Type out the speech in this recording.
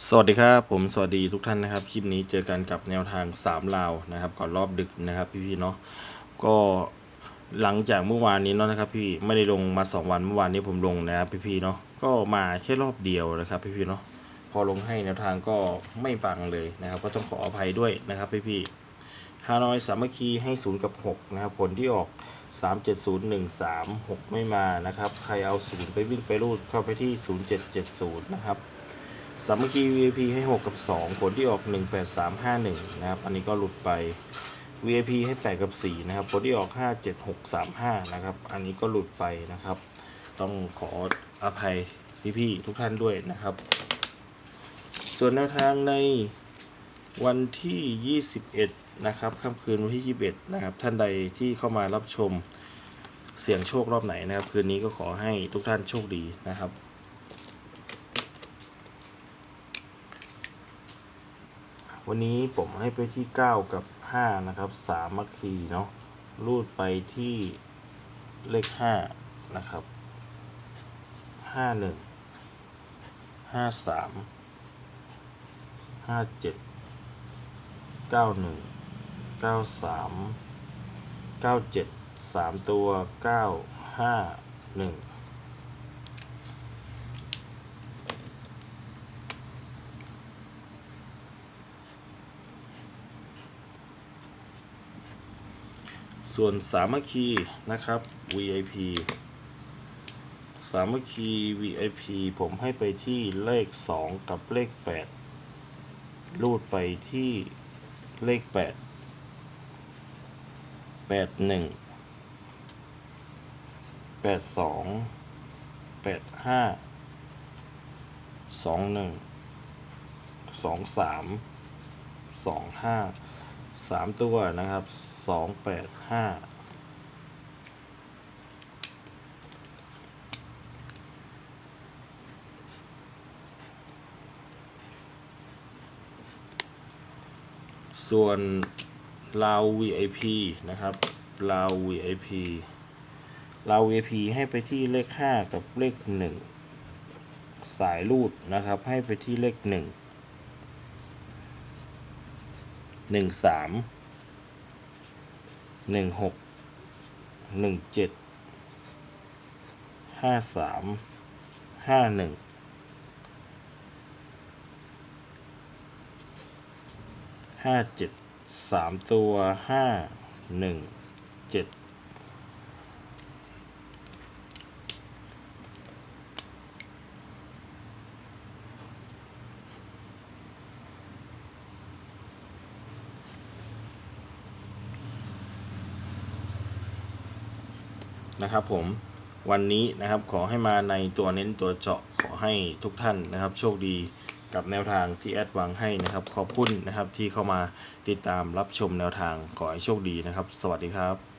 สวัสดีครับผมสวัสดีทุกท่านนะครับคลิปนี้เจอกันกับแนวทาง3ลาวนะครับก่อนรอบดึกนะครับพี่ๆเนาะก็หลังจากเมื่อวานนี้เนาะนะครับ พี่ไม่ได้ลงมา 2 วันเมื่อวานนี้ผมลงนะครับพี่ๆเนาะก็มาแค่รอบเดียวนะครับพี่ๆเนาะพอลงให้แนวทางก็ไม่ปังเลยนะครับ ก็ต้องขออภัยด้วยนะครับพี่ๆฮานอยสามัคคีให้0กับ6นะครับผลที่ออก 370136 ไม่มานะครับใครเอา0ไปวิ่งไปรูดเข้าไปที่ 0770นะครับ สามัคคี VIP ให้ 6 กับ 2 ผลที่ออก 18351 นะครับ อันนี้ก็หลุดไป VIP ให้ 8 กับ 4 นะครับ ผลที่ออก 57635 นะครับ อันนี้ก็หลุดไปนะครับ ต้องขออภัยพี่ๆทุกท่านด้วยนะครับ ส่วนแนวทางในวันที่ 21 นะครับค่ำคืนวันที่ 21 นะครับ ท่านใดที่เข้ามารับชมเสียงโชครอบไหนนะครับ คืนนี้ก็ขอให้ทุกท่านโชคดีนะครับ วันนี้ผมให้ไปที่ 9 กับ 5 นะครับสามัคคีเนาะรูดไปที่เลข 5 นะครับ 51 53 57 91 93 97 3 ตัว 9 5 1 ส่วนสามัคคีนะครับ VIP สามัคคี VIP ผมให้ไปที่เลข 2 กับเลข 8 รูดไปที่เลข 8 81 82 85 21 23 25 สามตัวนะครับสองแปดห้าส่วนลาว VIP นะครับลาว VIP ลาว VIP ให้ไปที่เลข 5 กับเลข 1 สายรูดนะครับ ให้ไปที่เลข 1 หนึ่งสามหนึ่งหกหนึ่งเจ็ดห้าสามห้าหนึ่งห้าเจ็ดสามตัวห้าหนึ่งเจ็ด นะครับผมวันนี้นะครับขอให้มาในตัวเน้นตัวเจาะขอให้ทุกท่านนะครับ โชคดีกับแนวทางที่แอดวางให้นะครับ ขอบคุณนะครับที่เข้ามาติดตามรับชมแนวทางขอให้โชคดีนะครับ สวัสดีครับ